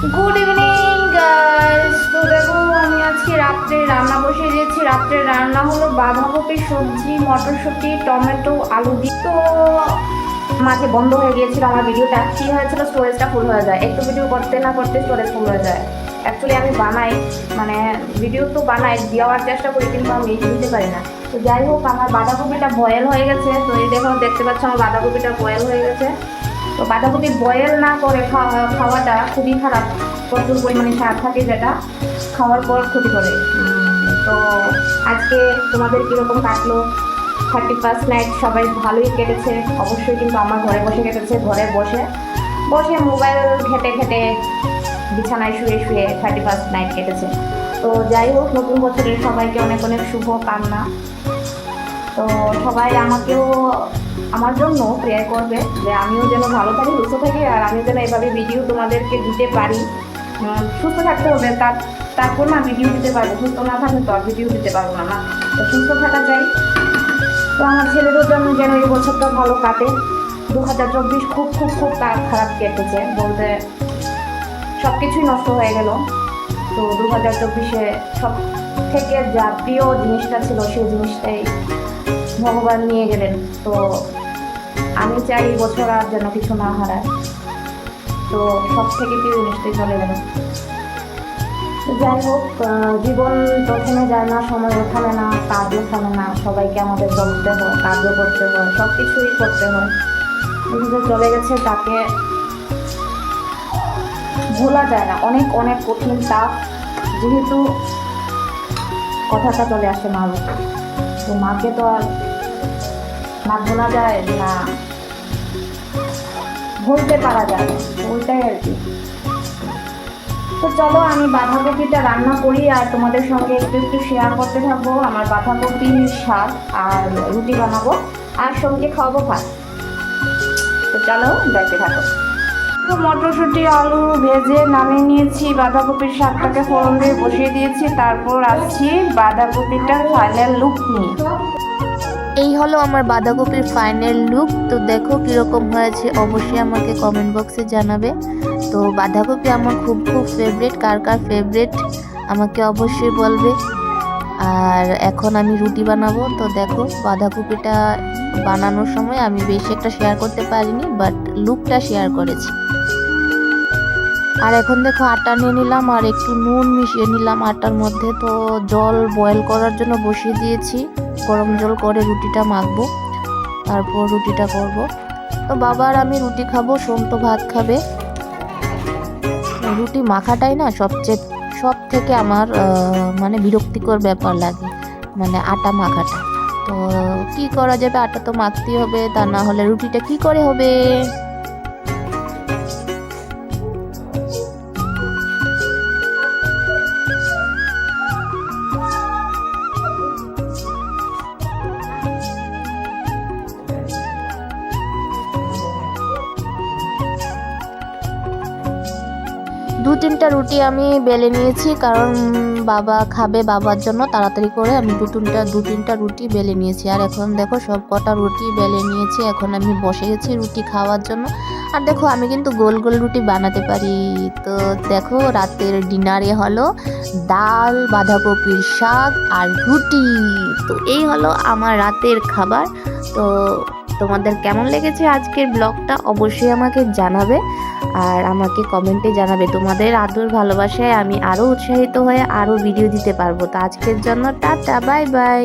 Good evening guys তো দেখো, আমি আজকে রাত্রে রান্না বসিয়ে দিয়েছি। রাত্রে রান্না হলো বাঁধাকপি সবজি, মটরশুঁটি, টমেটো, আলু দিয়ে। তো মাঝে বন্ধ হয়ে গিয়েছিল আমার ভিডিওটা। কী হয়েছিল? স্টোরেজটা ফুল হয়ে যায়। একটু ভিডিও করতে না করতে স্টোরেজ ফুল হয়ে যায়। অ্যাকচুয়ালি আমি বানাই মানে ভিডিও তো বানাই, দেওয়ার চেষ্টা করি, কিন্তু আমি দিতে পারি না। তো যাই হোক, আমার বাঁধাকপিটা বয়েল হয়ে গেছে। তো এই দেখো, দেখতে পাচ্ছ, আমার বাঁধাকপিটা বয়েল হয়ে গেছে। তো বাঁধাকপি বয়েল না করে খাওয়া, খাওয়াটা খুবই খারাপ। প্রচুর পরিমাণে সার থাকে যেটা, খাওয়ার পর ক্ষতি করে। তো আজকে তোমাদের কীরকম কাটলো? থার্টি ফার্স্ট নাইট সবাই ভালোই কেটেছে। অবশ্যই কিন্তু আমার ঘরে বসে কেটেছে, ঘরে বসে বসে মোবাইল ঘেটে ঘেটে বিছানায় শুয়ে শুয়ে থার্টি ফার্স্ট নাইট কেটেছে। তো যাই হোক, নতুন বছরের সবাইকে অনেক অনেক শুভ কামনা। তো সবাই আমাকেও আমার জন্য প্রেয়ার করবে যে আমিও যেন ভালো থাকি, সুস্থ থাকি, আর আমি যেন এভাবে ভিডিও তোমাদেরকে দিতে পারি। সুস্থ থাকতে হবে, তার, তারপর না ভিডিও দিতে পারব। সুস্থ না থাকলে তো আর ভিডিও দিতে পারব না না? তো সুস্থ থাকা চাই তো আমার ছেলেদের জন্য যেন এই বছরটা ভালো কাটে। দু হাজার চব্বিশ খুব খুব খুব খারাপ কেটেছে। বলতে সব কিছুই নষ্ট হয়ে গেল। তো দু হাজার চব্বিশে সব থেকে যা প্রিয় জিনিসটা ছিল সেই জিনিসটাই ভগবান নিয়ে গেলেন। তো আমি চাই বছর আর যেন কিছু না হারায়। তো সব থেকে প্রিয় জিনিসটাই চলে গেল। যাই হোক জীবন তো থেমে যায় না, সময় থামে না, কাজও থামে না, সবাইকে আমাদের চলতে হয়, কাজও করতে হয় সব কিছুই করতে হয়। কিন্তু চলে গেছে তাকে ভোলা যায় না। অনেক অনেক কঠিন তাপ, যেহেতু কথাটা চলে আসে উপর। তো মাকে তো আর না ভোলা যায় না ভুলতে পারা যায় ওইটাই আর কি। তো চলো, আমি বাঁধাকপিটা রান্না করি আর তোমাদের সঙ্গে একটু একটু শেয়ার করতে থাকব, আমার বাঁধাকপির শাক আর রুটি বানাবো আর সঙ্গে খাওয়াবো ভাত। তো চলো, দেখতে থাকো। মটরশুঁটি, আলু ভেজে নামিয়ে নিয়েছি, বাঁধাকপির শাকটাকে ফোড়ন দিয়ে বসিয়ে দিয়েছি, তারপর আসছি বাঁধাকপিটার ফাইনাল লুক নিয়ে। এই হলো আমার বাঁধাকপির ফাইনাল লুক তো দেখো কীরকম হয়েছে, অবশ্যই আমাকে কমেন্ট বক্সে জানাবে। তো বাঁধাকপি আমার খুব খুব ফেভারিট কার কার ফেভারিট আমাকে অবশ্যই বলবে। আর এখন আমি রুটি বানাবো। তো দেখো বাঁধাকপিটা বানানোর সময় আমি বেশি একটা শেয়ার করতে পারিনি বাট লুকটা শেয়ার করেছি। আর এখন দেখো আটা নিয়ে নিলাম আর একটু নুন মিশিয়ে নিলাম আটার মধ্যে। তো জল বয়েল করার জন্য বসিয়ে দিয়েছি। গরম জল করে রুটিটা মাখবো। তারপর রুটিটা করব। তো বাবার আমি রুটি খাব, সোম তো ভাত খাবে। রুটি মাখাটাই না সবচেয়ে সব থেকে আমার মানে বিরক্তিকর ব্যাপার লাগে মানে আটা মাখাটা। তো কি করা যাবে? আটা তো মাখতেই হবে, তা না হলে রুটিটা কি করে হবে? দু তিনটা রুটি আমি বেলে নিয়েছি, কারণ বাবা খাবে বাবার জন্য, তাড়াতাড়ি করে আমি দু তিনটা দু তিনটা রুটি বেলে নিয়েছি। আর এখন দেখো সব কটা রুটি বেলে নিয়েছি, এখন আমি বসে গেছি রুটি খাওয়ার জন্য। আর দেখো আমি কিন্তু গোল গোল রুটি বানাতে পারি। তো দেখো রাতের ডিনারে হলো ডাল, বাঁধাকপির শাক আর রুটি। তো এই হলো আমার রাতের খাবার। তো তোমাদের কেমন লেগেছে আজকের ব্লগটা অবশ্যই আমাকে জানাবে আর আমাকে কমেন্টে জানাবে। তোমাদের আদর ভালোবাসায় আমি আরও উৎসাহিত হয়ে আরও ভিডিও দিতে পারব। তো আজকের জন্য টাটা বাই বাই